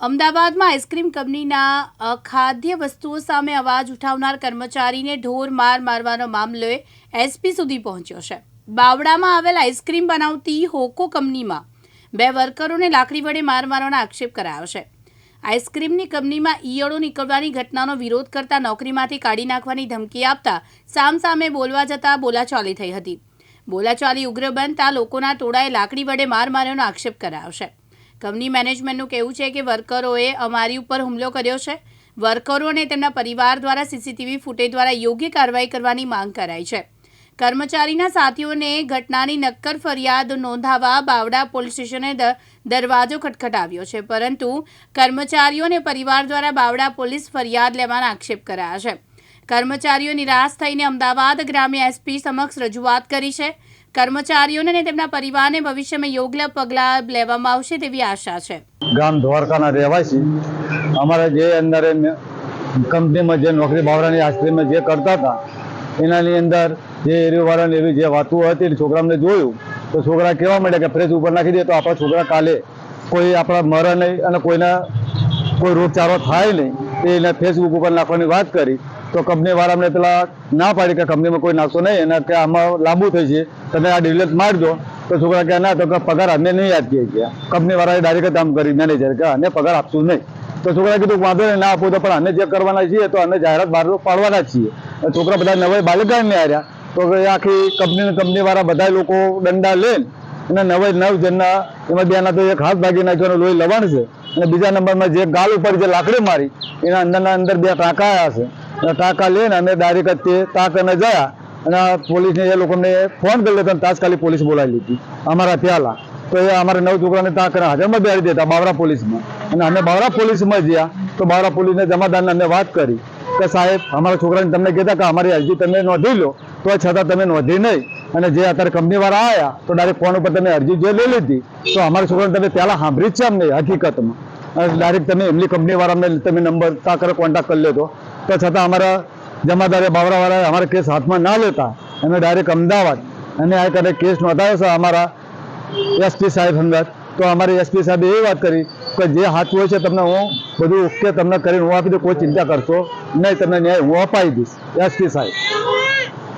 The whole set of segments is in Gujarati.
અમદાવાદમાં આઈસ્ક્રીમ કંપનીના ખાદ્ય વસ્તુઓ સામે અવાજ ઉઠાવનાર કર્મચારીને ઢોર માર મારવાનો મામલો એસપી સુધી પહોંચ્યો છે. બાવડામાં આવેલ આઈસ્ક્રીમ બનાવતી હોકો કંપનીમાં બે વર્કરોને લાકડી વડે માર મારવાનો આક્ષેપ કરાયો છે. આઈસ્ક્રીમની કંપનીમાં ઈયળો નીકળવાની ઘટનાનો વિરોધ કરતા નોકરીમાંથી કાઢી નાખવાની ધમકી આપતા સામસામે બોલવા જતાં બોલાચાલી થઈ હતી. બોલાચાલી ઉગ્ર બનતા લોકોના ટોળાએ લાકડી વડે માર માર્યાનો આક્ષેપ કરાયો છે. કંપની મેનેજમેન્ટનું કહેવું છે કે વર્કરોએ અમારી ઉપર હુમલો કર્યો છે. વર્કરો અને તેમના પરિવાર દ્વારા સીસીટીવી ફૂટેજ દ્વારા યોગ્ય કાર્યવાહી કરવાની માંગ કરાઈ છે. કર્મચારીના સાથીઓને ઘટનાની નક્કર ફરિયાદ નોંધાવવા બાવડા પોલીસ સ્ટેશને દરવાજો ખટખટાવ્યો છે. પરંતુ કર્મચારીઓ અને પરિવાર દ્વારા બાવડા પોલીસ ફરિયાદ લેવાના આક્ષેપ કરાયા છે. કર્મચારીઓ નિરાશ થઈને અમદાવાદ ગ્રામ્ય એસપી સમક્ષ રજૂઆત કરી છે. કર્મચારીઓને અને તેમના પરિવારને ભવિષ્યમાં યોગ્ય પગલાં લેવામાં આવશે તેવી આશા છે. ગામ દ્વારકાના રહેવાસી. અમારે જે અંદર કંપનીમાં જે નોકરી બાવરાની આઈસ્ક્રીમમાં જે કરતા હતા, એનાની અંદર જે એરિયોવાળાને એવી જે વાતો હતી ને છોકરાને જોયું, તો છોકરા કહેવા માંડ્યા કે ફ્રેજ ઉપર નાખી દે તો આપણા છોકરા કાલે કોઈ આપણા મરે નહીં અને કોઈના કોઈ રોગચાળો થાય નહીં, તે એને ફેસબુક ઉપર નાખવાની વાત કરી. તો કંપનીવાળાને પેલા ના પાડી કે કંપનીમાં કોઈ નાખશો નહીં એના કે આમાં લાંબુ થઈ છે તમે આ ડિલેટ મારી દો તો છોકરા કે ના, તો પગાર અમને નહીં યાદ કરીએ ગયા કંપનીવાળાએ ડાયરેક્ટ આમ કરી મેનેજર કે, આને પગાર આપશું નહીં. તો છોકરાએ કીધું વાંધો નહીં, ના આપો તો પણ અમે જે કરવાના છીએ તો અમે જાહેરાત બહાર પાડવાના છીએ. છોકરા બધા નવાઈ બાલિકાને આવ્યા તો આખી કંપની કંપનીવાળા બધા લોકો દંડા લઈને અને નવે નવ જણના એમાં બેના તો એક હાથ ભાગી નાખ્યો અને લોહી લવાણ છે. અને બીજા નંબરમાં જે ગાલ ઉપર જે લાકડી મારી, એના અંદરના અંદર બે ટાંકા આવ્યા છે. અને ટાંકા લઈને અમે ડાયરેક્ટ તે ટાંકાને ગયા અને પોલીસને એ લોકોને ફોન કરી લેતો અને તાત્કાલિક પોલીસ બોલાવી લીધી. અમારા ત્યાંલા તો એ અમારા નવ છોકરાને ટાંકાને હાજરમાં બેહાડી દેતા બાવરા પોલીસમાં. અને અમે બાવરા પોલીસમાં ગયા તો બાવરા પોલીસને જમાદારને અમે વાત કરી કે સાહેબ, અમારા છોકરાને તમને કહેતા કે અમારી અરજી તમે નોંધી લો, તો છતાં તમે નોંધી નહીં. અને જે અત્યારે કંપનીવાળા આવ્યા તો ડાયરેક્ટ ફોન ઉપર તમે અરજી જે લઈ લીધી, તો અમારા છોકરાને તમે પહેલાં સાંભળી જ છે અમને હકીકતમાં. ડાયરેક્ટ તમે એમની કંપનીવાળાને તમે નંબર તાકર કોન્ટેક્ટ કરી લેતો તો છતાં અમારા જમાદારે બાવરાવાળાએ અમારા કેસ હાથમાં ના લેતા. અમે ડાયરેક્ટ અમદાવાદ. અને આ કરે કેસ નોંધાયો છે અમારા એસપી સાહેબ અંદર. તો અમારી એસપી સાહેબે એ વાત કરી કે જે હાથ હોય છે તમને હું બધું ઓકે તમને કરીને હું આપી દઉં, કોઈ ચિંતા કરશો નહીં, તમને ન્યાય હું અપાવી દઈશ. એસપી સાહેબ,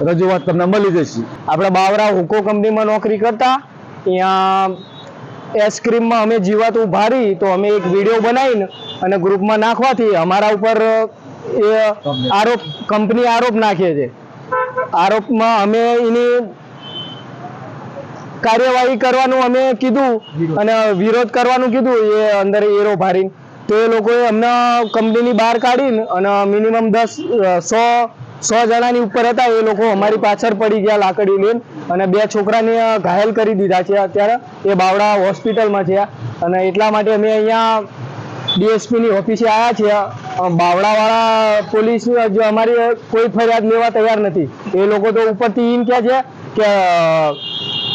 રજૂઆત તમને મળી જશે. આપણે બાવરા હુકો કંપનીમાં નોકરી કરતા, ત્યાં આઈસ્ક્રીમમાં અમે જીવાતું ભારી તો અમે એક વીડિયો બનાવીને અને ગ્રુપમાં નાખવાથી અમારા ઉપર એ આરોપ કંપની આરોપ નાખે છે. આરોપમાં અમે એની કાર્યવાહી કરવાનું અમે કીધું અને વિરોધ કરવાનું કીધું એ અંદર એરો ભારી તો એ લોકોએ અમને કંપનીની બહાર કાઢીને અને મિનિમમ દસ સો સો જણાની ઉપર હતા એ લોકો અમારી પાછળ પડી ગયા લાકડી લઈને અને બે છોકરાને ઘાયલ કરી દીધા છે અત્યારે. એ બાવડા હોસ્પિટલમાં છે અને એટલા માટે અમે અહીંયા ડીએસપીની ઓફિસે આવ્યા છીએ. બાવડાવાળા પોલીસ જો અમારી કોઈ ફરિયાદ લેવા તૈયાર નથી. એ લોકો તો ઉપરથી એમ કહે છે કે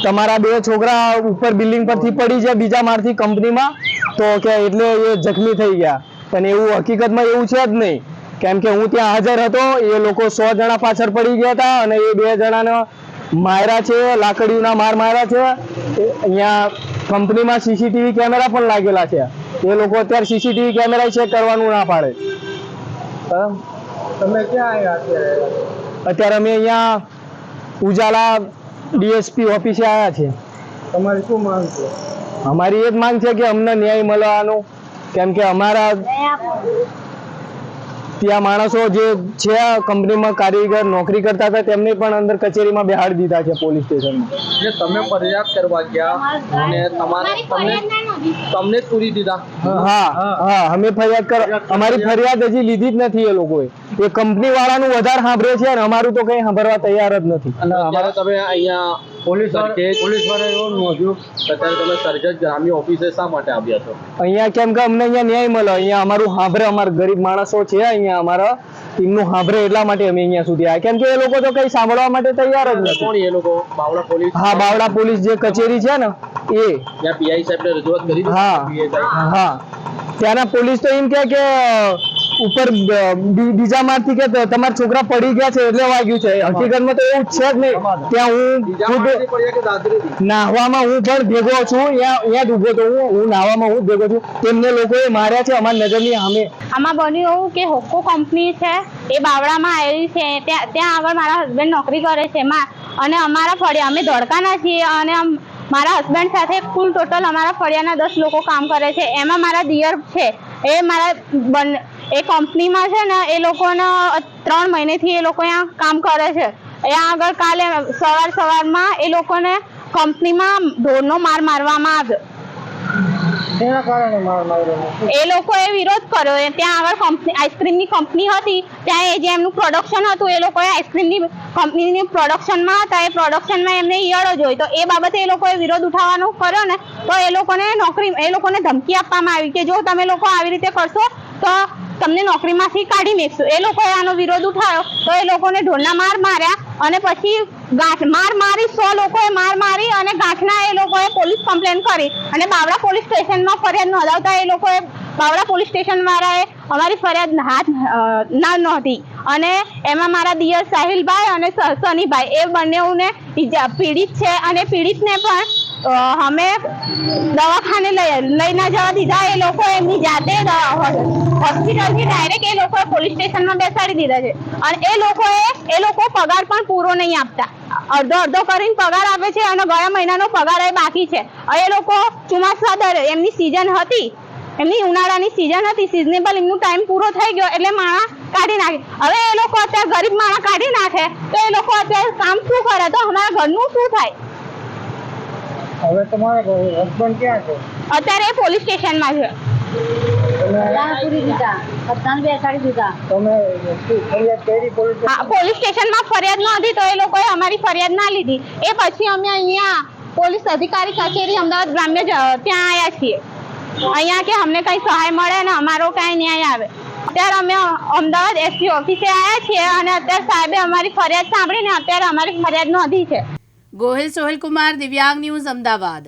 તમારા બે છોકરા ઉપર બિલ્ડિંગ પરથી પડી છે બીજા માળથી કંપનીમાં. તો કે એટલે એ જખમી થઈ ગયા. પણ એવું હકીકતમાં એવું છે જ નહીં. કેમ કે હું ત્યાં હાજર હતો એ લોકો સો જણા પાછળ પડી ગયા હતા અને એ બે જણાને માર્યા છે લાકડીઓના માર માર્યા છે. અહીંયા કંપનીમાં સીસીટીવી કેમેરા પણ લાગેલા છે. એ લોકો અત્યારે સીસીટીવી કેમેરા ચેક કરવાનું ના પાડે? તમે ક્યાં આવ્યા અત્યારે અત્યારે અમે અહીંયા ઉજાલા ડીએસપી ઓફિસે આવ્યા છે તમારી શું માંગ છે? અમારી એ જ માંગ છે કે અમને ન્યાય મળવાનો. કેમ કે અમારા ત્યાં માણસો જે છે આ કંપનીમાં કારીગર નોકરી કરતા હતા તેમને પણ અંદર કચેરીમાં બેહાડી દીધા છે પોલીસ સ્ટેશનમાં. જે તમે ફરિયાદ કરવા ગયા અને તમારે તમને તમને પૂરી દીધા? હા હા અમે ફરિયાદ કર અમારી ફરિયાદ હજી લીધી જ નથી એ લોકોએ. એ કંપની વાળાનું વધારે સાંભળે છે અને અમારું તો કઈ સાંભળવા તૈયાર જ નથી. અને અત્યારે તમે અહીંયા પોલીસ પોલીસવાળા એવું નોંધ્યું અત્યારે તમે સરજત ગ્રામ્ય ઓફિસે શા માટે આવ્યા છો? અહીંયા કેમ કે અમને અહીંયા ન્યાય મળે. અહીંયા અમારું સાંભળે અમારા ગરીબ માણસો છે અહીંયા અમારા એમનું સાંભળે એટલા માટે અમે અહીંયા સુધી આવ્યા. કેમ કે એ લોકો તો કઈ સાંભળવા માટે તૈયાર જ નથી. કોણ એ લોકો? બાવળા પોલીસ? હા બાવડા પોલીસ જે કચેરી છે ને એ. ત્યાં પીઆઈ સાહેબને રજૂઆત કરી હા. હા. ત્યાંના પોલીસ તો એમ કહે કે ઉપર બીજામાંથી બી- બીજા માળથી કે ત- તમારા છોકરા પડી ગયા છે એટલે વાગ્યું છે. હકીકતમાં તો એવું છે જ નહીં. ત્યાં હું નાહવામાં હું પણ ભેગો છું. અહીંયા અહીંયા જ ઊભો તો હું હું નાહવામાં હું ભેગો છું. તેમને લોકોએ માર્યા છે અમારી નજરની સામે. આમાં બન્યું એવું કે હોકો કંપની છે એ બાવળામાં આવેલી છે. ત્યાં ત્યાં આગળ મારા હસબન્ડ નોકરી કરે છે એમાં. અને અમારા ફળિયા અમે ધોળકાના છીએ અને મારા હસબન્ડ સાથે કુલ ટોટલ અમારા ફળિયાના દસ લોકો કામ કરે છે. એમાં મારા દિયર છે. એ મારા બન એ કંપનીમાં છે ને એ લોકોને ત્રણ મહિનેથી એ લોકો અહીંયા કામ કરે છે. અહીંયા આગળ કાલે સવાર સવારમાં એ લોકોને કંપનીમાં ઢોરનો માર મારવામાં આવ્યો એ લોકો એ વિરોધ કર્યો. એ ત્યાં આગળ કંપની આઈસ્ક્રીમની કંપની હતી. ત્યાં એ જે એમનું પ્રોડક્શન હતું એ લોકોએ આઈસ્ક્રીમની કંપનીની પ્રોડક્શનમાં હતા. એ પ્રોડક્શનમાં એમને ઈયળો જોઈ. તો એ બાબતે એ લોકોએ વિરોધ ઉઠાવવાનો કર્યો ને તો એ લોકોને નોકરી એ લોકોને ધમકી આપવામાં આવી કે જો તમે લોકો આવી રીતે કરશો તો તમને નોકરીમાંથી કાઢી મેકશું એ લોકોએ આનો વિરોધ ઉઠાવ્યો. તો એ લોકોને ઢોરના માર માર્યા અને પછી ગાંઠ, માર મારી સો લોકોએ માર મારી અને ગાંઠના એ લોકોએ પોલીસ કમ્પ્લેન કરી. અને બાવળા પોલીસ સ્ટેશનમાં ફરિયાદ નોંધાવતા એ લોકોએ, બાવળા પોલીસ સ્ટેશન વાળાએ અમારી ફરિયાદ હાથ ના નહોતી અને એમાં મારા દિયર સાહિલભાઈ અને સનીભાઈ, એ બંનેઓને પીડિત છે. અને પીડિતને પણ અમે દવાખાને લઈ ના જવા દીધા એ લોકો એમની જાતે હોસ્પિટલથી ડાયરેક્ટ એ લોકોએ પોલીસ સ્ટેશનમાં બેસાડી દીધા છે. અને એ લોકોએ, એ લોકો પગાર પણ પૂરો નહીં આપતા. અડધો અડધો કરીને પગાર આપે છે અને ગયા મહિનાનો પગાર એ બાકી છે. એ લોકો ચોમાસા દરે એમની સિઝન હતી. એમની ઉનાળાની સિઝન હતી. સિઝનેબલ એમનું ટાઈમ પૂરો થઈ ગયો એટલે માણા કાઢી નાખે. હવે એ લોકો અત્યારે ગરીબ માણા કાઢી નાખે તો એ લોકો અત્યારે કામ શું કરે? તો અમારા ઘરનું શું થાય? હવે તમારા હસબન્ડ ક્યાં છે? અત્યારે પોલીસ સ્ટેશનમાં છે. પૂરી દીધા બધાને બેસાડી દીધા. તમે ફરિયાદ કરી પોલીસ સ્ટેશનમાં? ફરિયાદ તો એ લોકોએ અમારી ફરિયાદ ના લીધી. એ પછી અમે અહીંયા પોલીસ અધિકારી કચેરી અમદાવાદ ગ્રામ્ય ત્યાં આવ્યા છીએ. અહીંયા કે અમને કઈ સહાય મળે ને અમારો કઈ ન્યાય આવે. અત્યારે અમે અમદાવાદ એસપી ઓફિસે આવ્યા છીએ અને અત્યારે સાહેબે અમારી ફરિયાદ સાંભળીને અત્યારે અમારી ફરિયાદ નોંધી છે. ગોહિલ સોહિલ કુમાર દિવ્યાંગ ન્યૂઝ અમદાવાદ.